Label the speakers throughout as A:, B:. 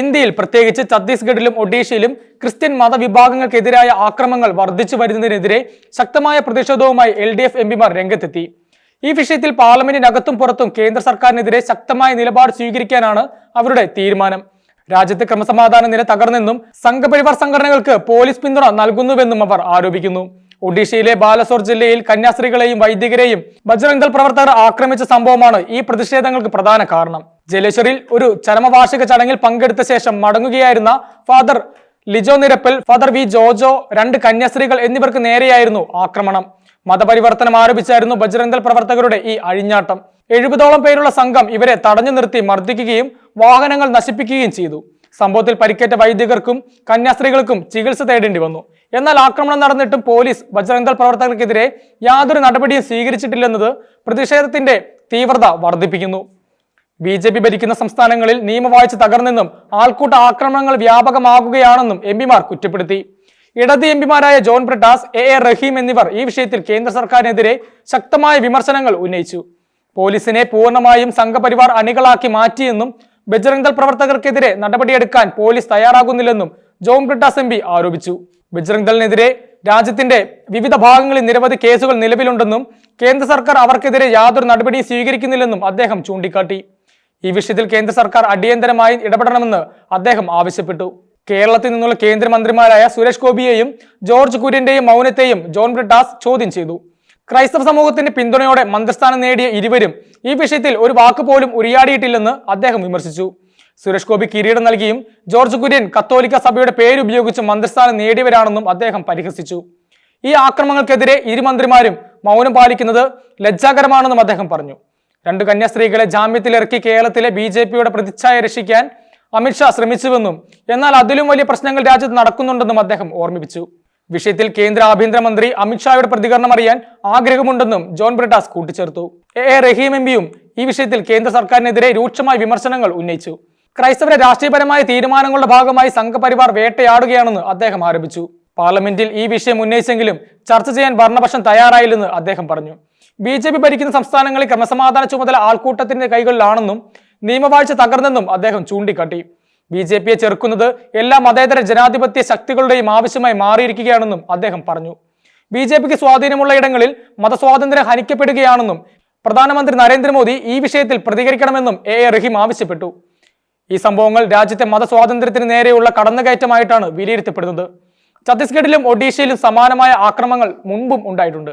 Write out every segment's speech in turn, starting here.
A: ഇന്ത്യയിൽ പ്രത്യേകിച്ച് ഛത്തീസ്ഗഡിലും ഒഡീഷയിലും ക്രിസ്ത്യൻ മതവിഭാഗങ്ങൾക്കെതിരായ ആക്രമങ്ങൾ വർദ്ധിച്ചു വരുന്നതിനെതിരെ ശക്തമായ പ്രതിഷേധവുമായി എൽ ഡി എഫ് എംപിമാർ രംഗത്തെത്തി. ഈ വിഷയത്തിൽ പാർലമെന്റിനകത്തും പുറത്തും കേന്ദ്ര സർക്കാരിനെതിരെ ശക്തമായ നിലപാട് സ്വീകരിക്കാനാണ് അവരുടെ തീരുമാനം. രാജ്യത്തെ ക്രമസമാധാന നില തകർന്നെന്നും സംഘപരിവാർ സംഘടനകൾക്ക് പോലീസ് പിന്തുണ നൽകുന്നുവെന്നും അവർ ആരോപിക്കുന്നു. ഒഡീഷയിലെ ബാലസോർ ജില്ലയിൽ കന്യാസ്ത്രീകളെയും വൈദികരെയും ബജ്രംഗൽ പ്രവർത്തകർ ആക്രമിച്ച സംഭവമാണ് ഈ പ്രതിഷേധങ്ങൾക്ക് പ്രധാന കാരണം. ജലേശ്വറിൽ ഒരു ചരമവാർഷിക ചടങ്ങിൽ പങ്കെടുത്ത ശേഷം മടങ്ങുകയായിരുന്ന father Lijo Nirappel father V Jojo രണ്ട് കന്യാസ്ത്രീകൾ എന്നിവർക്ക് നേരെയായിരുന്നു ആക്രമണം. മതപരിവർത്തനം ആരോപിച്ചായിരുന്നു ബജ്രംഗൽ പ്രവർത്തകരുടെ ഈ അഴിഞ്ഞാട്ടം. എഴുപതോളം പേരുള്ള സംഘം ഇവരെ തടഞ്ഞു നിർത്തി മർദ്ദിക്കുകയും വാഹനങ്ങൾ നശിപ്പിക്കുകയും ചെയ്തു. സംഭവത്തിൽ പരിക്കേറ്റ വൈദികർക്കും കന്യാസ്ത്രീകൾക്കും ചികിത്സ തേടേണ്ടി വന്നു. എന്നാൽ ആക്രമണം നടന്നിട്ടും പോലീസ് ബജ്രംഗൽ പ്രവർത്തകർക്കെതിരെ യാതൊരു നടപടിയും സ്വീകരിച്ചിട്ടില്ലെന്നത് പ്രതിഷേധത്തിന്റെ തീവ്രത വർദ്ധിപ്പിക്കുന്നു. ബി ജെ പി ഭരിക്കുന്ന സംസ്ഥാനങ്ങളിൽ നിയമവാഴ്ച തകർന്നെന്നും ആൾക്കൂട്ട ആക്രമണങ്ങൾ വ്യാപകമാകുകയാണെന്നും എം പിമാർ കുറ്റപ്പെടുത്തി. ഇടത് എം പിമാരായ John Brittas A A Rahim എന്നിവർ ഈ വിഷയത്തിൽ കേന്ദ്ര സർക്കാരിനെതിരെ ശക്തമായ വിമർശനങ്ങൾ ഉന്നയിച്ചു. പോലീസിനെ പൂർണമായും സംഘപരിവാർ അണികളാക്കി മാറ്റിയെന്നും ബജ്രംഗ് ദൾ പ്രവർത്തകർക്കെതിരെ നടപടിയെടുക്കാൻ പോലീസ് തയ്യാറാകുന്നില്ലെന്നും ജോൺ ബ്രിട്ടാസ് എം പി ആരോപിച്ചു. ദളിനെതിരെ രാജ്യത്തിന്റെ വിവിധ ഭാഗങ്ങളിൽ നിരവധി കേസുകൾ നിലവിലുണ്ടെന്നും കേന്ദ്ര സർക്കാർ അവർക്കെതിരെ യാതൊരു നടപടിയും സ്വീകരിക്കുന്നില്ലെന്നും അദ്ദേഹം ചൂണ്ടിക്കാട്ടി. ഈ വിഷയത്തിൽ കേന്ദ്ര സർക്കാർ അടിയന്തരമായി ഇടപെടണമെന്ന് അദ്ദേഹം ആവശ്യപ്പെട്ടു. കേരളത്തിൽ നിന്നുള്ള കേന്ദ്രമന്ത്രിമാരായ സുരേഷ് ഗോപിയെയും ജോർജ് കുര്യന്റെയും മൗനത്തെയും ജോൺ ബ്രിട്ടാസ് ചോദ്യം ചെയ്തു. ക്രൈസ്തവ സമൂഹത്തിന്റെ പിന്തുണയോടെ മന്ത്രിസ്ഥാനം നേടിയ ഇരുവരും ഈ വിഷയത്തിൽ ഒരു വാക്ക് പോലും ഉരിയാടിയിട്ടില്ലെന്ന് അദ്ദേഹം വിമർശിച്ചു. സുരേഷ് ഗോപി കിരീടം നൽകിയും ജോർജ് കുര്യൻ കത്തോലിക്ക സഭയുടെ പേരുപയോഗിച്ച് മന്ത്രിസ്ഥാനം നേടിയവരാണെന്നും അദ്ദേഹം പരിഹസിച്ചു. ഈ ആക്രമണങ്ങൾക്കെതിരെ ഇരു മന്ത്രിമാരും മൗനം പാലിക്കുന്നത് ലജ്ജാകരമാണെന്നും അദ്ദേഹം പറഞ്ഞു. രണ്ട് കന്യാസ്ത്രീകളെ ജാമ്യത്തിലിറക്കി കേരളത്തിലെ ബി ജെ പിയുടെ പ്രതിച്ഛായ രക്ഷിക്കാൻ അമിത്ഷാ ശ്രമിച്ചുവെന്നും എന്നാൽ അതിലും വലിയ പ്രശ്നങ്ങൾ രാജ്യത്ത് നടക്കുന്നുണ്ടെന്നും അദ്ദേഹം ഓർമ്മിപ്പിച്ചു. വിഷയത്തിൽ കേന്ദ്ര ആഭ്യന്തരമന്ത്രി അമിത്ഷായുടെ പ്രതികരണം അറിയാൻ ആഗ്രഹമുണ്ടെന്നും ജോൺ ബ്രിട്ടാസ് കൂട്ടിച്ചേർത്തു. എ. എ. റഹീം എം. പിയും ഈ വിഷയത്തിൽ കേന്ദ്ര സർക്കാരിനെതിരെ രൂക്ഷമായ വിമർശനങ്ങൾ ഉന്നയിച്ചു. ക്രൈസ്തവരെ രാഷ്ട്രീയപരമായ തീരുമാനങ്ങളുടെ ഭാഗമായി സംഘപരിവാർ വേട്ടയാടുകയാണെന്ന് അദ്ദേഹം ആരോപിച്ചു. പാർലമെന്റിൽ ഈ വിഷയം ഉന്നയിച്ചെങ്കിലും ചർച്ച ചെയ്യാൻ ഭരണപക്ഷം തയ്യാറായില്ലെന്ന് അദ്ദേഹം പറഞ്ഞു. ബി ജെ പി ഭരിക്കുന്ന സംസ്ഥാനങ്ങളിൽ ക്രമസമാധാന ചുമതല ആൾക്കൂട്ടത്തിന്റെ കൈകളിലാണെന്നും നിയമവാഴ്ച തകർന്നെന്നും അദ്ദേഹം ചൂണ്ടിക്കാട്ടി. ബി ജെ പിയെ ചെറുക്കുന്നത് എല്ലാ മതേതര ജനാധിപത്യ ശക്തികളുടെയും ആവശ്യമായി മാറിയിരിക്കുകയാണെന്നും അദ്ദേഹം പറഞ്ഞു. ബി ജെ പിക്ക് സ്വാധീനമുള്ള ഇടങ്ങളിൽ മതസ്വാതന്ത്ര്യം ഹനിക്കപ്പെടുകയാണെന്നും പ്രധാനമന്ത്രി നരേന്ദ്രമോദി ഈ വിഷയത്തിൽ പ്രതികരിക്കണമെന്നും എ എ റഹീം ആവശ്യപ്പെട്ടു. ഈ സംഭവങ്ങൾ രാജ്യത്തെ മതസ്വാതന്ത്ര്യത്തിന് നേരെയുള്ള കടന്നുകയറ്റമായിട്ടാണ് വിലയിരുത്തപ്പെടുന്നത്. ഛത്തീസ്ഗഡിലും ഒഡീഷയിലും സമാനമായ ആക്രമങ്ങൾ മുൻപും ഉണ്ടായിട്ടുണ്ട്.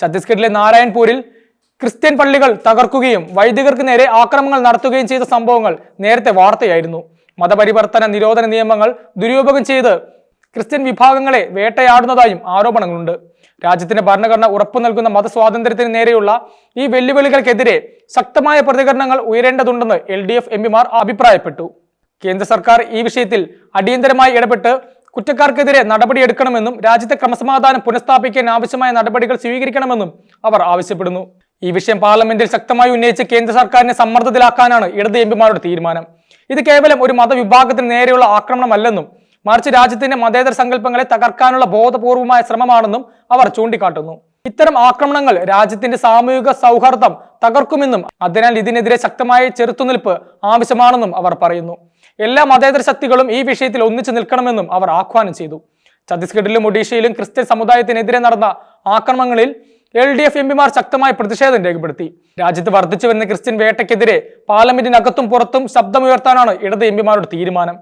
A: ഛത്തീസ്ഗഡിലെ നാരായൺപൂരിൽ ക്രിസ്ത്യൻ പള്ളികൾ തകർക്കുകയും വൈദികർക്ക് നേരെ ആക്രമങ്ങൾ നടത്തുകയും ചെയ്ത സംഭവങ്ങൾ നേരത്തെ വാർത്തയായിരുന്നു. മതപരിവർത്തന നിരോധന നിയമങ്ങൾ ദുരുപയോഗം ചെയ്ത് ക്രിസ്ത്യൻ വിഭാഗങ്ങളെ വേട്ടയാടുന്നതായും ആരോപണങ്ങളുണ്ട്. രാജ്യത്തിന്റെ ഭരണഘടന ഉറപ്പു നൽകുന്ന മതസ്വാതന്ത്ര്യത്തിന് നേരെയുള്ള ഈ വെല്ലുവിളികൾക്കെതിരെ ശക്തമായ പ്രതികരണങ്ങൾ ഉയരേണ്ടതുണ്ടെന്ന് എൽ ഡി എഫ് എംപിമാർ അഭിപ്രായപ്പെട്ടു. കേന്ദ്ര സർക്കാർ ഈ വിഷയത്തിൽ അടിയന്തരമായി ഇടപെട്ട് കുറ്റക്കാർക്കെതിരെ നടപടിയെടുക്കണമെന്നും രാജ്യത്തെ ക്രമസമാധാനം പുനഃസ്ഥാപിക്കാൻ ആവശ്യമായ നടപടികൾ സ്വീകരിക്കണമെന്നും അവർ ആവശ്യപ്പെടുന്നു. ഈ വിഷയം പാർലമെന്റിൽ ശക്തമായി ഉന്നയിച്ച് കേന്ദ്ര സർക്കാരിനെ സമ്മർദ്ദത്തിലാക്കാനാണ് ഇടത് എംപിമാരുടെ തീരുമാനം. ഇത് കേവലം ഒരു മതവിഭാഗത്തിന് നേരെയുള്ള ആക്രമണമല്ലെന്നും മറിച്ച് രാജ്യത്തിന്റെ മതേതര സങ്കല്പങ്ങളെ തകർക്കാനുള്ള ബോധപൂർവമായ ശ്രമമാണെന്നും അവർ ചൂണ്ടിക്കാട്ടുന്നു. ഇത്തരം ആക്രമണങ്ങൾ രാജ്യത്തിന്റെ സാമൂഹിക സൗഹാർദ്ദം തകർക്കുമെന്നും അതിനാൽ ഇതിനെതിരെ ശക്തമായ ചെറുത്തുനിൽപ്പ് ആവശ്യമാണെന്നും അവർ പറയുന്നു. എല്ലാ മതേതര ശക്തികളും ഈ വിഷയത്തിൽ ഒന്നിച്ചു നിൽക്കണമെന്നും അവർ ആഹ്വാനം ചെയ്തു. ഛത്തീസ്ഗഡിലും ഒഡീഷയിലും ക്രിസ്ത്യൻ സമുദായത്തിനെതിരെ നടന്ന ആക്രമണങ്ങളിൽ എൽ ഡി എഫ് എംപിമാർ ശക്തമായ പ്രതിഷേധം രേഖപ്പെടുത്തി. രാജ്യത്ത് വർദ്ധിച്ചു വരുന്ന ക്രിസ്ത്യൻ വേട്ടയ്ക്കെതിരെ പാർലമെന്റിനകത്തും പുറത്തും ശബ്ദമുയർത്താനാണ് ഇടത് എംപിമാരുടെ തീരുമാനം.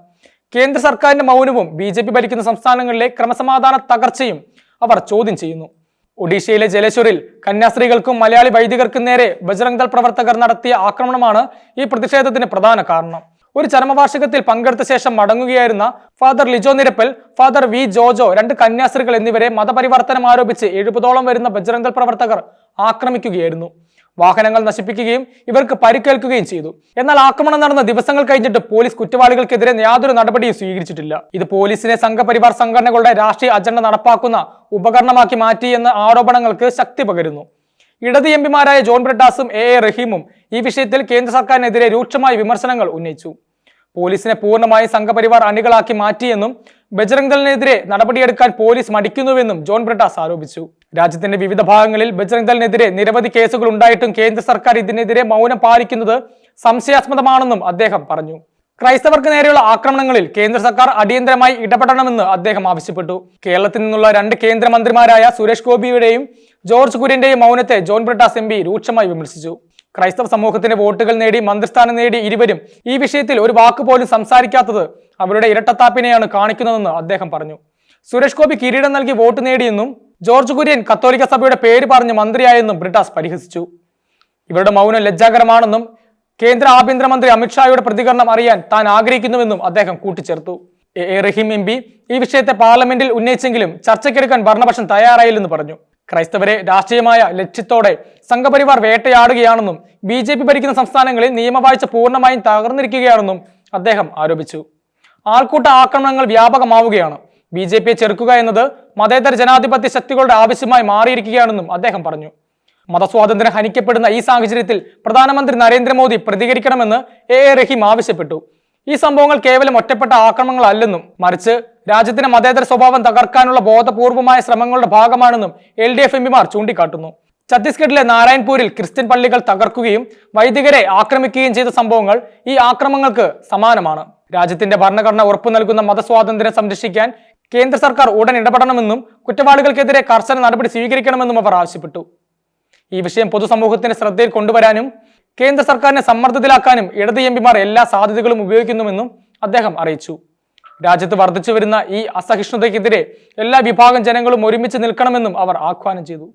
A: കേന്ദ്ര സർക്കാരിന്റെ മൗനവും ബി ജെ പി ഭരിക്കുന്ന സംസ്ഥാനങ്ങളിലെ ക്രമസമാധാന തകർച്ചയും അവർ ചോദ്യം ചെയ്യുന്നു. ഒഡീഷയിലെ ജലേശ്വറിൽ കന്യാസ്ത്രീകൾക്കും മലയാളി വൈദികർക്കും നേരെ ബജറംഗ് ദൾ പ്രവർത്തകർ നടത്തിയ ആക്രമണമാണ് ഈ പ്രതിഷേധത്തിന് പ്രധാന കാരണം. ഒരു ചരമവാർഷികത്തിൽ പങ്കെടുത്ത ശേഷം മടങ്ങുകയായിരുന്ന father Lijo Nirappel father V Jojo രണ്ട് കന്യാസ്ത്രീകൾ എന്നിവരെ മതപരിവർത്തനം ആരോപിച്ച് എഴുപതോളം വരുന്ന ബജ്രംഗൽ പ്രവർത്തകർ ആക്രമിക്കുകയായിരുന്നു. വാഹനങ്ങൾ നശിപ്പിക്കുകയും ഇവർക്ക് പരിക്കേൽക്കുകയും ചെയ്തു. എന്നാൽ ആക്രമണം നടന്ന ദിവസങ്ങൾ കഴിഞ്ഞിട്ട് പോലീസ് കുറ്റവാളികൾക്കെതിരെ യാതൊരു നടപടിയും സ്വീകരിച്ചിട്ടില്ല. ഇത് പോലീസിനെ സംഘപരിവാർ സംഘടനകളുടെ രാഷ്ട്രീയ അജണ്ട നടപ്പാക്കുന്ന ഉപകരണമാക്കി മാറ്റി എന്ന ആരോപണങ്ങൾക്ക് ശക്തി പകരുന്നു. ഇടത് എംപിമാരായ ജോൺ ബ്രഡാസും എ എ റഹീമും ഈ വിഷയത്തിൽ കേന്ദ്ര സർക്കാരിനെതിരെ രൂക്ഷമായ വിമർശനങ്ങൾ ഉന്നയിച്ചു. പോലീസിനെ പൂർണമായും സംഘപരിവാർ അണികളാക്കി മാറ്റിയെന്നും ബജറംഗ് ദളിനെതിരെ നടപടിയെടുക്കാൻ പോലീസ് മടിക്കുന്നുവെന്നും ജോൺ ബ്രഡാസ് ആരോപിച്ചു. രാജ്യത്തിന്റെ വിവിധ ഭാഗങ്ങളിൽ ബജറംഗ് ദളിനെതിരെ നിരവധി കേസുകൾ ഉണ്ടായിട്ടും കേന്ദ്ര സർക്കാർ ഇതിനെതിരെ മൗനം പാലിക്കുന്നത് സംശയാസ്പദമാണെന്നും അദ്ദേഹം പറഞ്ഞു. ക്രൈസ്തവർക്ക് നേരെയുള്ള ആക്രമണങ്ങളിൽ കേന്ദ്ര സർക്കാർ അടിയന്തരമായി ഇടപെടണമെന്ന് അദ്ദേഹം ആവശ്യപ്പെട്ടു. കേരളത്തിൽ നിന്നുള്ള രണ്ട് കേന്ദ്രമന്ത്രിമാരായ സുരേഷ് ഗോപിയുടെയും ജോർജ് കുര്യന്റെയും മൗനത്തെ ജോൺ ബ്രിട്ടാസ് എം രൂക്ഷമായി വിമർശിച്ചു. ക്രൈസ്തവ സമൂഹത്തിന്റെ വോട്ടുകൾ നേടി മന്ത്രിസ്ഥാനം നേടി ഇരുവരും ഈ വിഷയത്തിൽ ഒരു വാക്ക് പോലും സംസാരിക്കാത്തത് അവരുടെ ഇരട്ടത്താപ്പിനെയാണ് കാണിക്കുന്നതെന്ന് അദ്ദേഹം പറഞ്ഞു. സുരേഷ് ഗോപി കിരീടം നൽകി വോട്ട് നേടിയെന്നും ജോർജ് കുര്യൻ കത്തോലിക്ക സഭയുടെ പേര് പറഞ്ഞ് മന്ത്രിയായെന്നും ബ്രിട്ടാസ് പരിഹസിച്ചു. ഇവരുടെ മൗനം ലജ്ജാകരമാണെന്നും കേന്ദ്ര ആഭ്യന്തരമന്ത്രി അമിത്ഷായുടെ പ്രതികരണം അറിയാൻ താൻ ആഗ്രഹിക്കുന്നുവെന്നും അദ്ദേഹം കൂട്ടിച്ചേർത്തു. എ. റഹീം എം ഈ വിഷയത്തെ പാർലമെന്റിൽ ഉന്നയിച്ചെങ്കിലും ചർച്ചയ്ക്കെടുക്കാൻ ഭരണപക്ഷം തയ്യാറായില്ലെന്ന് പറഞ്ഞു. ക്രൈസ്തവരെ രാഷ്ട്രീയമായ ലക്ഷ്യത്തോടെ സംഘപരിവാർ വേട്ടയാടുകയാണെന്നും ബി ജെ പി ഭരിക്കുന്ന സംസ്ഥാനങ്ങളിൽ നിയമവാഴ്ച പൂർണമായും തകർന്നിരിക്കുകയാണെന്നും അദ്ദേഹം ആരോപിച്ചു. ആൾക്കൂട്ട ആക്രമണങ്ങൾ വ്യാപകമാവുകയാണ്. ബി ജെ പിയെ ചെറുക്കുക എന്നത് മതേതര ജനാധിപത്യ ശക്തികളുടെ ആവശ്യമായി മാറിയിരിക്കുകയാണെന്നും അദ്ദേഹം പറഞ്ഞു. മതസ്വാതന്ത്ര്യം ഹനിക്കപ്പെടുന്ന ഈ സാഹചര്യത്തിൽ പ്രധാനമന്ത്രി നരേന്ദ്രമോദി പ്രതികരിക്കണമെന്ന് എ എ റഹീം ആവശ്യപ്പെട്ടു. ഈ സംഭവങ്ങൾ കേവലം ഒറ്റപ്പെട്ട ആക്രമണങ്ങളല്ലെന്നും മറിച്ച് രാജ്യത്തിന്റെ മതേതര സ്വഭാവം തകർക്കാനുള്ള ബോധപൂർവമായ ശ്രമങ്ങളുടെ ഭാഗമാണെന്നും എൽ ഡി എഫ് എംപിമാർ ചൂണ്ടിക്കാട്ടുന്നു. ഛത്തീസ്ഗഡിലെ നാരായൺപൂരിൽ ക്രിസ്ത്യൻ പള്ളികൾ തകർക്കുകയും വൈദികരെ ആക്രമിക്കുകയും ചെയ്ത സംഭവങ്ങൾ ഈ ആക്രമണങ്ങൾക്ക് സമാനമാണ്. രാജ്യത്തിന്റെ ഭരണഘടന ഉറപ്പു നൽകുന്ന മതസ്വാതന്ത്ര്യം സംരക്ഷിക്കാൻ കേന്ദ്ര സർക്കാർ ഉടൻ ഇടപെടണമെന്നും കുറ്റവാളികൾക്കെതിരെ കർശന നടപടി സ്വീകരിക്കണമെന്നും അവർ ആവശ്യപ്പെട്ടു. ഈ വിഷയം പൊതുസമൂഹത്തിന്റെ ശ്രദ്ധയിൽ കൊണ്ടുവരാനും കേന്ദ്ര സർക്കാരിനെ സമ്മർദ്ദത്തിലാക്കാനും ഇടത് എം പിമാർ എല്ലാ സാധ്യതകളും ഉപയോഗിക്കുന്നുവെന്നും അദ്ദേഹം അറിയിച്ചു. രാജ്യത്ത് വർദ്ധിച്ചു വരുന്ന ഈ അസഹിഷ്ണുതയ്ക്കെതിരെ എല്ലാ വിഭാഗം ജനങ്ങളും ഒരുമിച്ച് നിൽക്കണമെന്നും അവർ ആഹ്വാനം ചെയ്തു.